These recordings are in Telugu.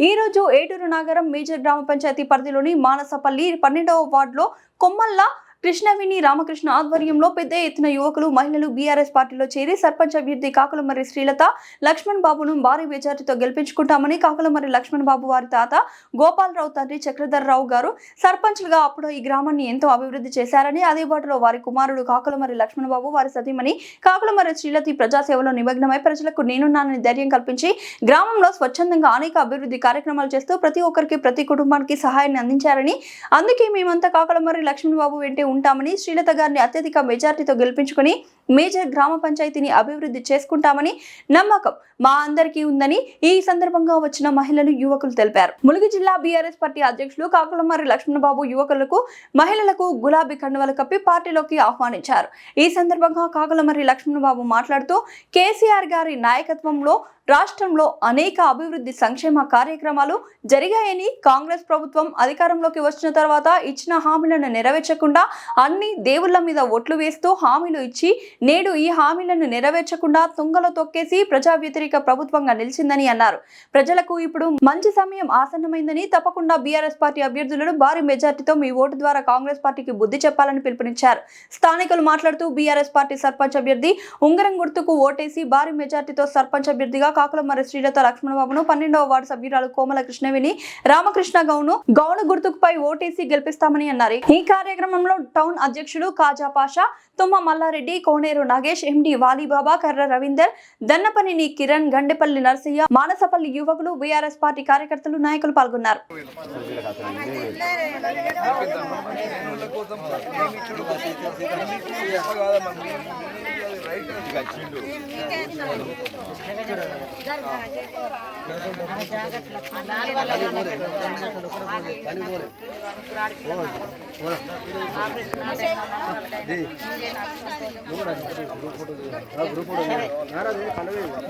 ఈ రోజు ఏటూరు నగరం మేజర్ గ్రామ పంచాయతీ పరిధిలోని మానసపల్లి పన్నెండవ వార్డులో కొమ్మల్లా కృష్ణవేణి రామకృష్ణ ఆధ్వర్యంలో పెద్ద ఎత్తున యువకులు మహిళలు బీఆర్ఎస్ పార్టీలో చేరి సర్పంచ్ అభ్యర్థి కాకులమర్రి శ్రీలత లక్ష్మణ్ బాబును భారీ మెజార్టీతో గెలిపించుకుంటామని కాకులమర్రి లక్ష్మణ్ బాబు వారి తాత గోపాలరావు తండ్రి చక్రధర్రావు గారు సర్పంచ్లుగా అప్పుడు ఈ గ్రామాన్ని ఎంతో అభివృద్ధి చేశారని అదే బాటలో వారి కుమారుడు కాకులమర్రి లక్ష్మణ్ బాబు వారి సతీమణి కాకులమర్రి శ్రీలతి ప్రజాసేవలో నిమగ్నమై ప్రజలకు నేనున్నానని ధైర్యం కల్పించి గ్రామంలో స్వచ్ఛందంగా అనేక అభివృద్ధి కార్యక్రమాలు చేస్తూ ప్రతి ఒక్కరికి ప్రతి కుటుంబానికి సహాయాన్ని అందించారని అందుకే మేమంతా కాకులమర్రి లక్ష్మణ్ బాబు వెంటే ఉంటామని శ్రీలత గారిని అత్యధిక మెజార్టీతో గెలిపించుకుని మేజర్ గ్రామ పంచాయతీని అభివృద్ధి చేసుకుంటామని నమ్మకం మా అందరికీ ఉందని ఈ సందర్భంగా వచ్చిన మహిళలు యువకులు తెలిపారు. ములుగు జిల్లా బీఆర్ఎస్ పార్టీ అధ్యక్షులు కాకులమారి లక్ష్మణబాబు యువకులకు మహిళలకు గులాబీ కండువలు కప్పి పార్టీలోకి ఆహ్వానించారు. ఈ సందర్భంగా కాకులమర్రి లక్ష్మణబాబు మాట్లాడుతూ కేసీఆర్ గారి నాయకత్వంలో రాష్ట్రంలో అనేక అభివృద్ధి సంక్షేమ కార్యక్రమాలు జరిగాయని కాంగ్రెస్ ప్రభుత్వం అధికారంలోకి వచ్చిన తర్వాత ఇచ్చిన హామీలను నెరవేర్చకుండా అన్ని దేవుళ్ళ మీద ఒట్లు వేస్తూ హామీలు ఇచ్చి నేడు ఈ హామీలను నెరవేర్చకుండా తుంగలో తొక్కేసి ప్రజా వ్యతిరేక ప్రభుత్వంగా నిలిచిందని అన్నారు. ప్రజలకు ఇప్పుడు మంచి సమయం ఆసన్నమైందని తప్పకుండా బీఆర్ఎస్ పార్టీ అభ్యర్థులను భారీ మెజార్టీతో మీ ఓటు ద్వారా కాంగ్రెస్ పార్టీకి బుద్ధి చెప్పాలని పిలుపునిచ్చారు. స్థానికులు మాట్లాడుతూ బీఆర్ఎస్ పార్టీ సర్పంచ్ అభ్యర్థి ఉంగరం గుర్తుకు ఓటేసి భారీ మెజార్టీతో సర్పంచ్ అభ్యర్థిగా కాకులమర్రి శ్రీలత లక్ష్మణబాబును పన్నెండవ వార్డు సభ్యురాలు కోమల కృష్ణవేణి రామకృష్ణ గౌను గౌను గుర్తుకుపై ఓటేసి గెలిపిస్తామని అన్నారు. ఈ కార్యక్రమంలో టౌన్ అధ్యక్షుడు కాజా పాషా తుమ్మ మల్లారెడ్డి కోనే కోనేరు నాగేష్ ఎండి వాలీబాబా కర్ర రవీందర్ దన్నపనిని కిరణ్ గండెపల్లి నరసయ్య మానసపల్లి యువకులు బీఆర్ఎస్ పార్టీ కార్యకర్తలు నాయకులు పాల్గొన్నారు.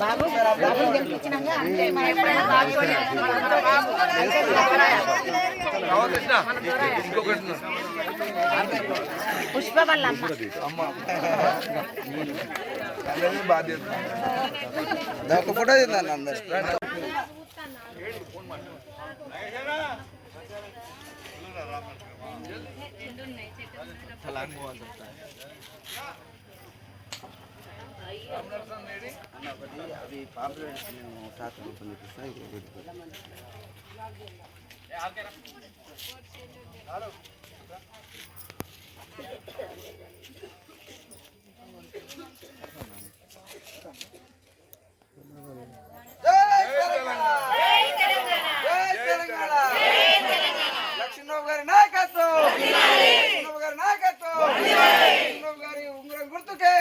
బాబు పుష్ప ఒక ఫోటో తీద్దాం అందరు అవి పాపులర్ తాత ఓపెన్ గుర్తుకే.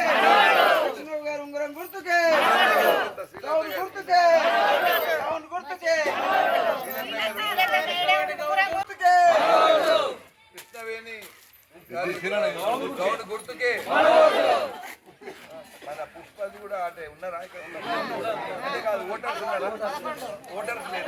లక్ష్మణరావు గారి ఉంగరం గుర్తుకే గౌన్ గుర్తుకే గౌన్ గుర్తుకే గుర్తుకే కృష్ణవేణి గౌడ్ గుర్తుకే మన పుష్పది కూడా అంటే ఉన్నారా ఇక్కడ? అంటే కాదు ఓటర్స్ ఉన్నారా ఓటర్స్ లేరు